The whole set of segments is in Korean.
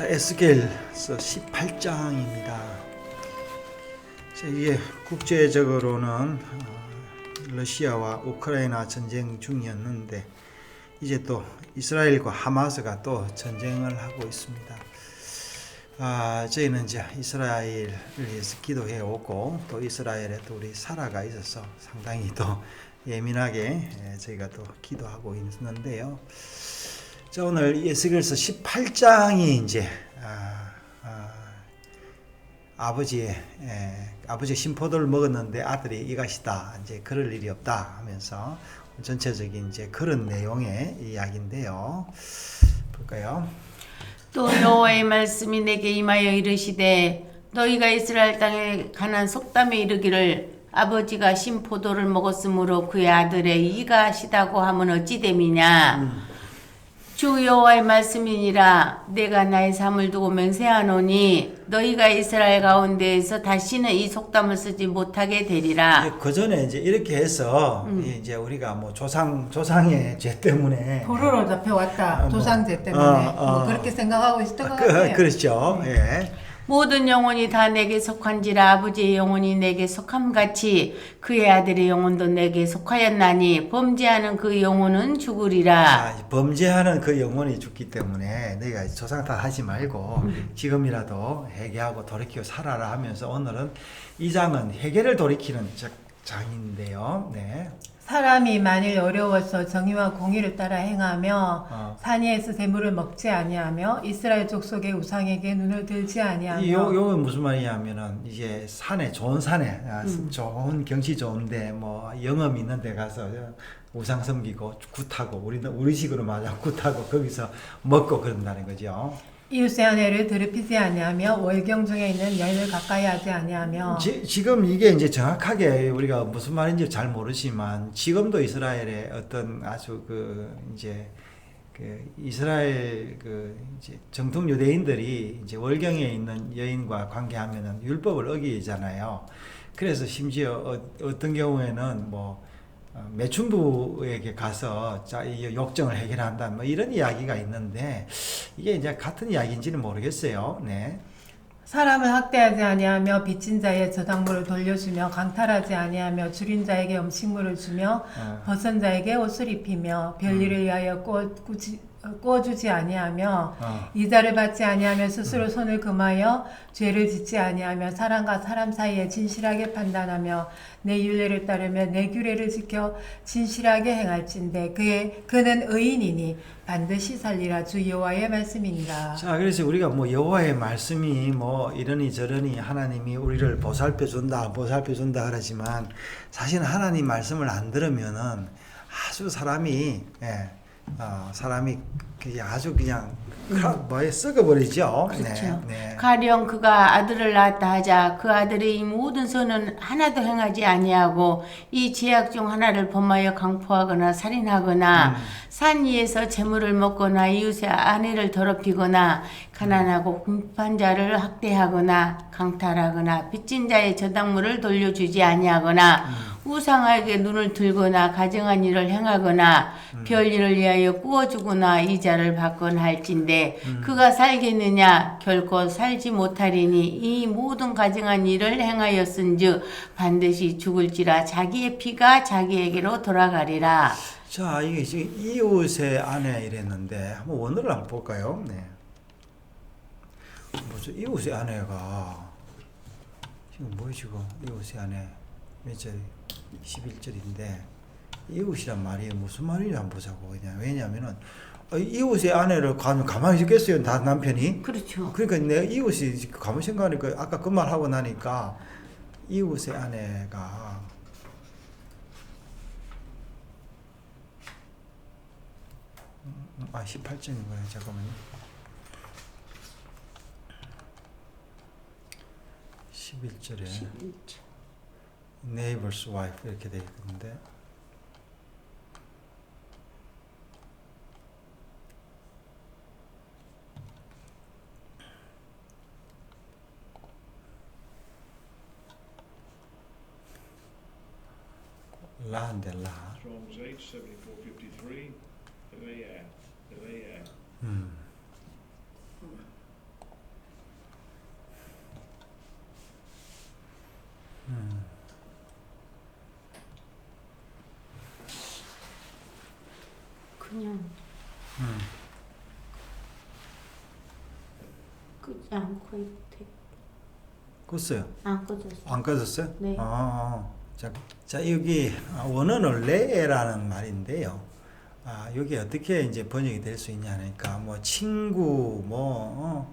자, 에스겔서 18장입니다. 자, 이게 국제적으로는 어, 러시아와 우크라이나 전쟁 중이었는데 이제 또 이스라엘과 하마스가 또 전쟁을 하고 있습니다. 아, 저희는 이제 이스라엘을 위해서 기도해 오고 또 이스라엘에 또 우리 사라가 있어서 상당히 또 예민하게 예, 저희가 또 기도하고 있는데요. 자, 오늘 예수결서 18장이 이제 아, 아, 버지의 아버지 심포도를 먹었는데 아들이 이것이다. 이제 그럴 일이 없다 하면서 전체적인 이제 그런 내용의 이야기인데요. 볼까요? 또 여호와의 말씀이 내게 임하여 이르시되 너희가 이스라엘 땅에 가난 속담에 이르기를 아버지가 신포도를 먹었으므로 그의 아들의 이가 시다고 하면 어찌 됨이냐 주 여호와의 말씀이니라 내가 나의 삶을 두고 맹세하노니 너희가 이스라엘 가운데에서 다시는 이 속담을 쓰지 못하게 되리라 그 전에 이제 이렇게 해서 이제 우리가 뭐 조상 조상의 죄 때문에 도로로 잡혀왔다. 어, 뭐, 조상제 때문에 어, 어. 뭐 그렇게 생각하고 있었던 것 그, 같아요. 그렇죠. 예. 모든 영혼이 다 내게 속한지라 아버지의 영혼이 내게 속함같이 그의 아들의 영혼도 내게 속하였나니 범죄하는 그 영혼은 죽으리라. 자, 이제 범죄하는 그 영혼이 죽기 때문에 내가 조상 탓 하지 말고 지금이라도 회개하고 돌이키고 살아라 하면서 오늘은 이 장은 회개를 돌이키는 자- 장인데요. 네. 사람이 만일 어려워서 정의와 공의를 따라 행하며 어. 산위에서 재물을 먹지 아니하며 이스라엘 족속의 우상에게 눈을 들지 아니하며 이 요, 요건 무슨 말이냐면은 이제 산에 좋은 산에 아, 음. 좋은 경치 좋은데 뭐 영업 있는 데 가서 우상 섬기고 굿하고 우리는 우리식으로 말하면 굿하고 거기서 먹고 그런다는 거죠. 이웃의 아내를 더럽히지 아니하며 월경 중에 있는 여인을 가까이 하지 아니하며 지, 지금 이게 이제 정확하게 우리가 무슨 말인지 잘 모르지만 지금도 이스라엘의 어떤 아주 그 이제 그 이스라엘 그 이제 정통 유대인들이 이제 월경에 있는 여인과 관계하면은 율법을 어기잖아요. 그래서 심지어 어, 어떤 경우에는 뭐 어, 매춘부에게 가서 자, 이 욕정을 해결한다 뭐 이런 이야기가 있는데 이게 이제 같은 이야기인지는 모르겠어요. 네. 사람을 학대하지 아니하며 빚진 자의 저당물을 돌려주며 강탈하지 아니하며 줄인 자에게 음식물을 주며 어. 벗은 자에게 옷을 입히며 별일을 위하여 꾸어, 꾸 지, 어, 꾸어주지 아니하며 어. 이자를 받지 아니하며 스스로 손을 금하여 죄를 짓지 아니하며 사람과 사람 사이에 진실하게 판단하며 내 윤례를 따르며 내 규례를 지켜 진실하게 행할진대 그의 그는 의인이니 반드시 살리라 주 여호와의 말씀이니라. 자, 그래서 우리가 뭐 여호와의 말씀이 뭐 이러니 저러니 하나님이 우리를 보살펴 준다, 보살펴 준다 그러지만 사실 하나님 말씀을 안 들으면은 아주 사람이 예, 어, 사람이 그냥 아주 그냥 뭐에 썩어버리죠. 그렇죠. 네, 네. 가령 그가 아들을 낳았다 하자 그 아들의 이 모든 선은 하나도 행하지 아니하고 이 제약 중 하나를 범하여 강포하거나 살인하거나 산 위에서 재물을 먹거나 이웃의 아내를 더럽히거나 가난하고 궁핍한 자를 학대하거나 강탈하거나 빚진 자의 저당물을 돌려주지 아니하거나 우상에게 눈을 들거나 가정한 일을 행하거나 별일을 위하여 꾸어주거나 이자 를 받거나 할진대 그가 살겠느냐 결코 살지 못하리니 이 모든 가정한 일을 행하였은즉 반드시 죽을지라 자기의 피가 자기에게로 돌아가리라 자, 이게 지금 이웃의 아내 이랬는데 한번 원어를 한번 볼까요? 네. 뭐죠? 이웃의 아내가 지금 뭐예요 지금 이웃의 아내 몇 절? 11절인데 이웃이란 말이 무슨 한번 보자고 그냥 왜냐면은 어, 이웃의 아내를 가만히 있겠어요 다 남편이? 그렇죠. 그러니까 내가 이웃이 가만히 생각하니까 아까 그 말 하고 나니까 이웃의 아내가 음, 아 18점이구나 잠깐만요. 11절에 neighbor's wife 이렇게 되어 있는데 라인데 라. Hmm. 그냥 음. 끄지 않고 있대. 껐어요. 안 꺼졌어. 안 꺼졌어요? 네. 아. 아, 아. 자, 자 여기 원어는 레라는 말인데요. 아, 여기 어떻게 이제 번역이 될 수 있냐니까 뭐 친구 뭐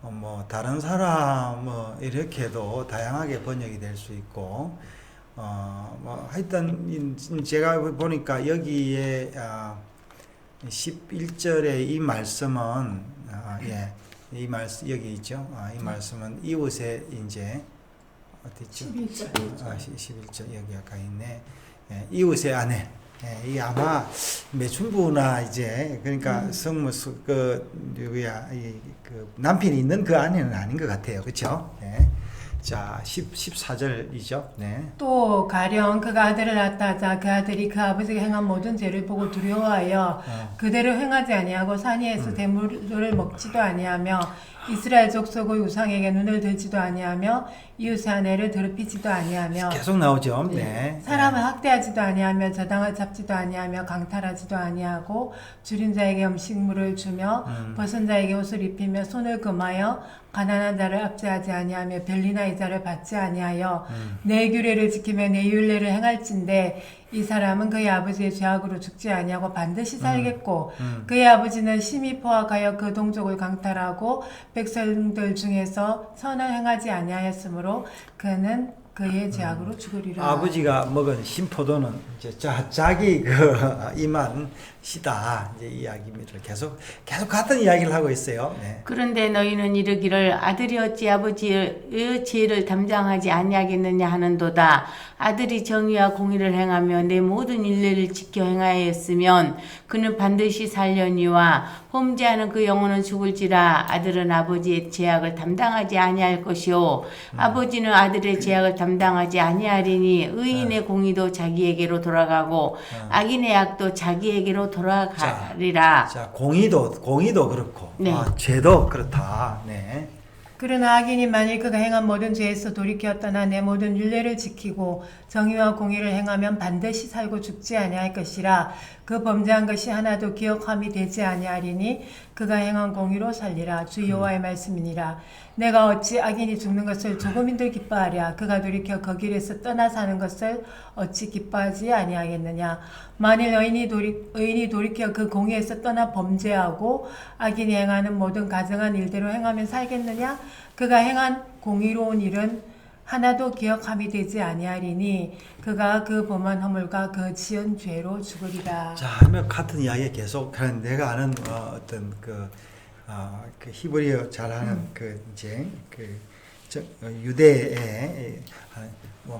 어, 뭐 다른 사람 뭐 이렇게도 다양하게 번역이 될 수 있고 어뭐 하여튼 이- 제가 보니까 여기에 아 11절의 이 말씀은 아, 예. 이 말씀 여기 있죠. 아, 이 말씀은 이웃의 이제 어디죠? 11절. 아, 11절 여기 아까 있네. 예, 이웃의 아내. 예, 이 아마 매춘부나 이제 그러니까 성무 수- 그 누구야 이그 남편이 있는 그 아내는 아닌 것 같아요. 그렇죠? 예. 자, 10 14절이죠. 네. 또 가령 그가 아들을 낳다 하자 그 아들이 그 아버지가 행한 모든 죄를 보고 두려워하여 어. 그대로 행하지 아니하고 산위에서 대물을 먹지도 아니하며 이스라엘 족속의 우상에게 눈을 들지도 아니하며 이웃의 아내를 더럽히지도 아니하며 계속 나오죠. 네. 사람을 학대하지도 아니하며 저당을 잡지도 아니하며 강탈하지도 아니하고 줄인 자에게 음식물을 주며 음. 벗은 자에게 옷을 입히며 손을 금하여 가난한 자를 압제하지 아니하며 별리나 이자를 받지 아니하여 음. 내 규례를 지키며 내 율례를 행할진대 이 사람은 그의 아버지의 죄악으로 죽지 아니하고 반드시 살겠고 음. 그의 아버지는 심히 포악하여 그 동족을 강탈하고 백성들 중에서 선을 행하지 아니하였으므로 그는 그의 죄악으로 죽으리라. 음. 아버지가 먹은 신포도는 이제 자, 자기 그 이만 시다 이제 이야기입니다. 계속 계속 같은 이야기를 하고 있어요. 네. 그런데 너희는 이르기를 아들이 어찌 아버지의 죄를 담당하지 아니하겠느냐 하는도다. 아들이 정의와 공의를 행하며 내 모든 일례를 지켜 행하였으면 그는 반드시 살려니와 범죄하는 그 영혼은 죽을지라 아들은 아버지의 죄악을 담당하지 아니할 것이요 아버지는 아들의 죄악을 담 당하지 아니하리니 의인의 공의도 자기에게로 돌아가고 악인의 악도 자기에게로 돌아가리라. 자 공의도 공의도 그렇고 네. 아, 죄도 그렇다. 네. 그러나 악인이 만일 그가 행한 모든 죄에서 돌이켜 떠나 내 모든 율례를 지키고 정의와 공의를 행하면 반드시 살고 죽지 아니할 것이라. 그 범죄한 것이 하나도 기억함이 되지 아니하리니 그가 행한 공의로 살리라. 주 여호와의 말씀이니라. 내가 어찌 악인이 죽는 것을 조금인들 기뻐하랴? 그가 돌이켜 그 길에서 떠나 사는 것을 어찌 기뻐하지 아니하겠느냐 만일 의인이 돌이 의인이 돌이켜 그 공의에서 떠나 범죄하고 악인이 행하는 모든 가증한 일대로 행하면 살겠느냐 그가 행한 공의로운 일은 하나도 기억함이 되지 아니하리니 그가 그 범한 허물과 그 지은 죄로 죽으리라. 자, 하면 같은 이야기 계속 하는 내가 아는 어, 어떤 그, 어, 그 히브리어 잘하는 그 이제 그 저, 어, 유대의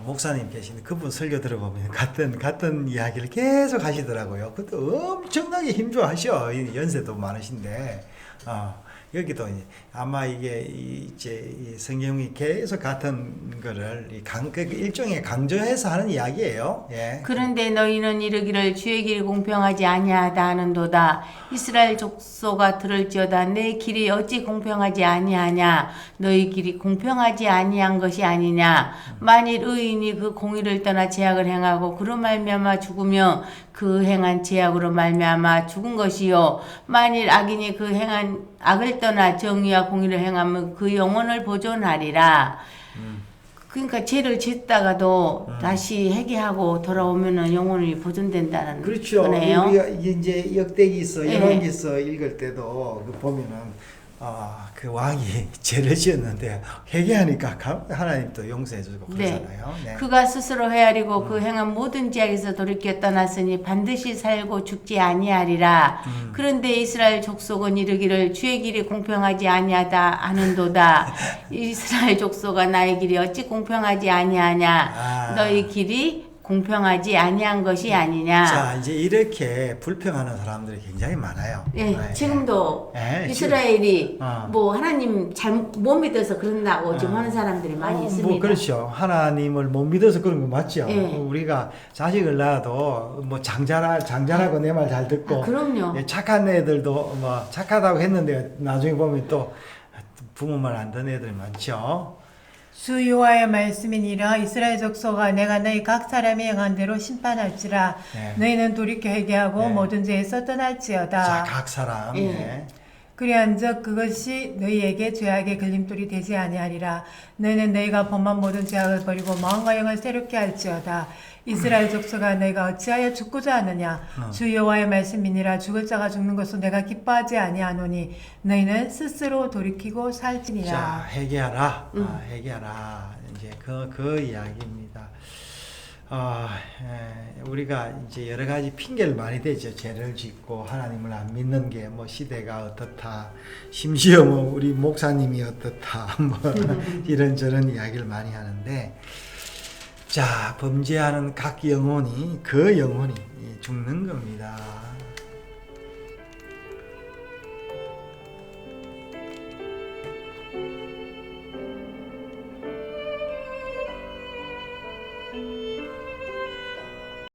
목사님 계신데 그분 설교 들어보면 같은 같은 이야기를 계속 하시더라고요. 그것도 엄청나게 힘좋아하셔. 이 연세도 많으신데. 어. 여기도 아마 이게 이- 이제 이 성경이 계속 같은 거를 이 강, 그 일종의 강조해서 하는 이야기예요. 예. 그런데 너희는 이르기를 주의 길이 공평하지 아니하다 하는도다. 이스라엘 족소가 들을지어다 내 길이 어찌 공평하지 아니하냐. 너희 길이 공평하지 아니한 것이 아니냐. 만일 의인이 그 공의를 떠나 제약을 행하고 그로 말미암아 죽으며 그 행한 제약으로 말미암아 죽은 것이요. 만일 악인이 그 행한 악을 떠나 정의와 공의를 행하면 그 영혼을 보존하리라. 그러니까 죄를 짓다가도 다시 회개하고 돌아오면은 영혼이 보존된다는 그렇죠. 거네요. 우리가 이제 역대기서 네. 열왕기서 읽을 때도 그 보면은 아, 그 왕이 죄를 지었는데 회개하니까 가- 하나님 또 용서해주고 네. 그러잖아요. 네. 그가 스스로 헤아리고 그 행한 모든 죄악에서 돌이켜 떠났으니 반드시 살고 죽지 아니하리라. 음. 그런데 이스라엘 족속은 이르기를 주의 길이 공평하지 아니하다 하는도다. 이스라엘 족속아 나의 길이 어찌 공평하지 아니하냐. 아. 너희 길이 공평하지 아니한 것이 아니냐. 자 이제 이렇게 불평하는 사람들이 굉장히 많아요. 예, 네. 지금도 예, 이스라엘이 어. 뭐 하나님 잘못 믿어서 그런다고 지금 어. 하는 사람들이 많이 어, 있습니다. 뭐 그렇죠. 하나님을 못 믿어서 그런 거 맞죠. 예. 우리가 자식을 낳아도 뭐 장자라 장자라고 내 말 잘 듣고 아, 그럼요. 예, 착한 애들도 뭐 착하다고 했는데 나중에 보면 또 부모 말 안 듣는 애들 많죠. 주 여호와의 말씀이니라 이스라엘 족속아 내가 너희 각 사람이 행한 대로 심판할지라 네. 너희는 돌이켜 회개하고 네. 모든 죄에서 자, 떠날지어다 각 사람. 예. 예. 그리한즉 그것이 너희에게 죄악의 걸림돌이 되지 아니하리라 너희는 너희가 범한 모든 죄악을 버리고 마음과 영을 새롭게 할지어다 이스라엘 족속아 너희가 어찌하여 죽고자 하느냐 어. 주 여호와의 말씀이니라 죽을 자가 죽는 것을 내가 기뻐하지 아니하노니 너희는 스스로 돌이키고 살지니라 자, 회개하라. 아, 회개하라. 이제 그, 그 이야기입니다. 어, 에, 우리가 이제 여러 가지 핑계를 많이 대죠. 죄를 짓고 하나님을 안 믿는 게 뭐 시대가 어떻다. 심지어 뭐 우리 목사님이 어떻다. 뭐 이런저런 이야기를 많이 하는데 자, 범죄하는 각 영혼이 그 영혼이 죽는 겁니다.